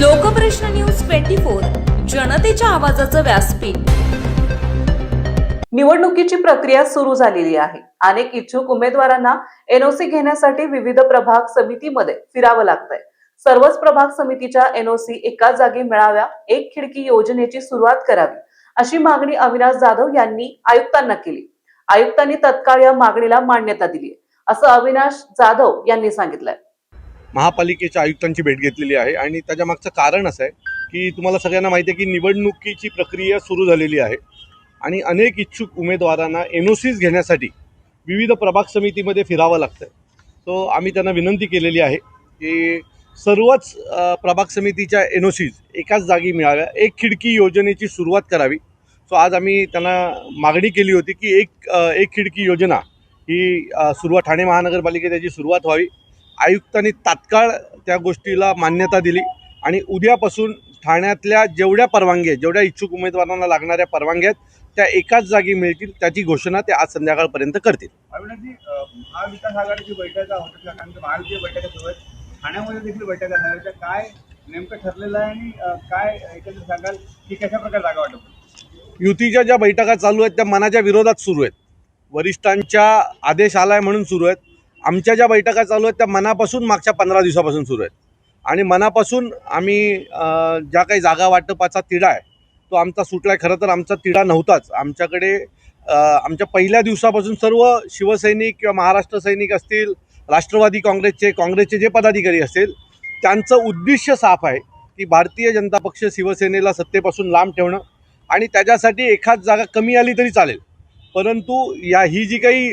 Lokprashna news twenty four जनतेच्या आवाजाचं व्यासपीठ. निवडणुकीची प्रक्रिया सुरू झालेली आहे. अनेक इच्छुक उमेदवारांना एनओसी घेण्यासाठी विविध प्रभाग समितीमध्ये फिरावं लागतंय. सर्वच प्रभाग समितीच्या एनओसी एकाच जागी मिळाव्या एक खिडकी योजनेची सुरुवात करावी अशी मागणी अविनाश जाधव यांनी आयुक्तांना केली. आयुक्तांनी तत्काळ या मागणीला मान्यता दिली असं अविनाश जाधव यांनी सांगितलंय. महापालिकेच्या आयुक्तांची भेट घेतलेली आहे. आणि त्याच्या मागचं कारण असं आहे की तुम्हाला सगळ्यांना माहिती आहे की निवडणुकीची प्रक्रिया सुरू झालेली आहे. आणि अनेक इच्छुक उमेदवारांना एन ओ सीज घेण्यासाठी विविध प्रभाग समितीमध्ये फिरावं लागतं सो आम्ही त्यांना विनंती केलेली आहे की सर्वच प्रभाग समितीच्या एन ओ सीज एकाच जागी मिळाव्या. एक खिडकी योजनेची सुरुवात करावी. सो आज आम्ही त्यांना मागणी केली होती की एक एक खिडकी योजना ही सुरुवात ठाणे महानगरपालिकेत त्याची सुरुवात व्हावी. आयुक्तांनी तात्काळ त्या गोष्टीला मान्यता दिली आणि उद्यापासून ठाण्यातल्या जेवढ्या परवानग्या आहेत जेवढ्या इच्छुक उमेदवारांना लागणाऱ्या परवानग्या आहेत त्या एकाच जागी मिळतील त्याची घोषणा ते आज संध्याकाळपर्यंत करतील. महाविकास आघाडीची बैठका ठाण्यामध्ये देखील बैठका झाल्या काय नेमकं ठरलेलं आहे आणि काय एकंदरीत सांगाल की कशा प्रकारे जागा वाटप युतीच्या ज्या बैठका चालू आहेत त्या मनाच्या विरोधात सुरू आहेत. वरिष्ठांच्या आदेश आलाय म्हणून सुरू आहेत. आमच्या ज्या बैठका चालू आहेत त्या मनापासून मागच्या पंधरा दिवसापासून सुरू आहेत. आणि मनापासून आम्ही ज्या काही जागा वाटपाचा तिढा आहे तो आमचा सुटला आहे खरं तर आमचा तिढा नव्हताच. आमच्याकडे आमच्या पहिल्या दिवसापासून सर्व शिवसैनिक किंवा महाराष्ट्र सैनिक असतील राष्ट्रवादी काँग्रेसचे काँग्रेसचे जे पदाधिकारी असतील त्यांचं उद्दिष्ट साफ आहे की भारतीय जनता पक्ष शिवसेनेला सत्तेपासून लांब ठेवणं आणि त्याच्यासाठी एखाद जागा कमी आली तरी चालेल. परंतु या ही जी काही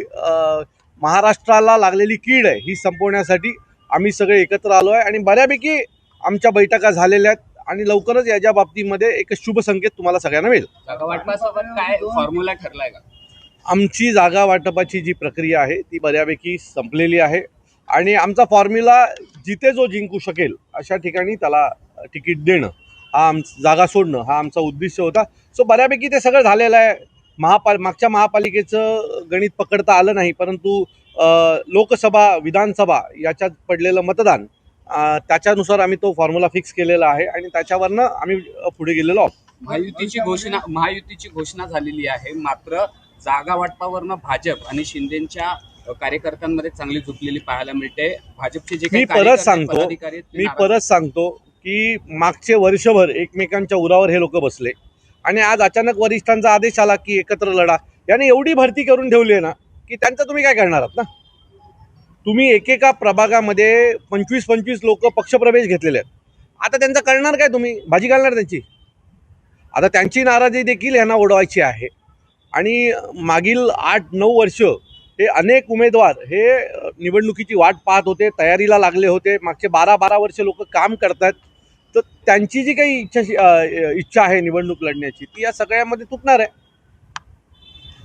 महाराष्ट्राला लागलेली कीड आहे ही संपवण्यासाठी आम्ही सगळे एकत्र आलो आहे आणि बऱ्यापैकी आमच्या बैठका झालेल्या आहेत आणि लवकरच याच्या बाबतीमध्ये एक शुभ संकेत तुम्हाला सगळ्यांना मिळेल. काय फॉर्म्युला ठरलाय का? आमची जागा वाटपाची जी प्रक्रिया आहे ती बऱ्यापैकी संपलेली आहे आणि आमचा फॉर्म्युला जिथे जो जिंकू शकेल अशा ठिकाणी त्याला तिकीट देणं हा आम जागा सोडणं हा आमचा उद्देश होता. सो बऱ्यापैकी ते सगळं झालेलं आहे. महापाल मागच्या महापालिकेचं गणित पकडता आलं नाही परंतु लोकसभा विधानसभा याच्यात पडलेलं मतदान त्याच्यानुसार आम्ही तो फॉर्म्युला फिक्स केलेला आहे आणि त्याच्यावरनं आम्ही पुढे गेलेलो आहोत. महायुतीची घोषणा महायुतीची घोषणा झालेली आहे. मात्र जागा वाटपावरनं भाजप आणि शिंदेच्या कार्यकर्त्यांमध्ये चांगली झुकलेली पाहायला मिळते. भाजपचे जे काही मी परत कार्यकर्ते, सांगतो, पदाधिकारी आहेत, ते मी नाराज परत सांगतो की मागचे वर्षभर एकमेकांच्या उरावर हे लोक बसले. आणि आज अचानक वरिष्ठांचा आदेश आला की एकत्र लढा. याने एवढी भरती करून ठेवली आहे ना की त्यांचं तुम्ही काय करणार आहात ना? तुम्ही एकेका प्रभागामध्ये पंचवीस पंचवीस लोक पक्षप्रवेश घेतलेले आहेत. आता त्यांचं करणार काय तुम्ही? भाजी घालणार त्यांची? आता त्यांची नाराजी देखील यांना ओढवायची आहे. आणि मागील आठ नऊ वर्ष हे अनेक उमेदवार हे निवडणुकीची वाट पाहत होते तयारीला लागले होते. मागचे बारा बारा वर्ष लोक काम करतात तर त्यांची जी काही इच्छा इच्छा आहे निवडणूक लढण्याची ती या सगळ्यामध्ये तुटणार आहे.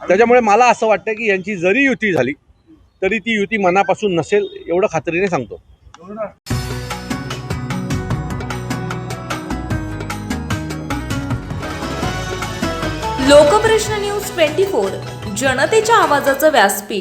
त्याच्यामुळे मला असं वाटतं की यांची जरी युती झाली तरी ती युती मनापासून नसेल एवढं खात्रीने सांगतो. लोकप्रश्न न्यूज ट्वेंटी फोर जनतेच्या आवाजाचं व्यासपीठ.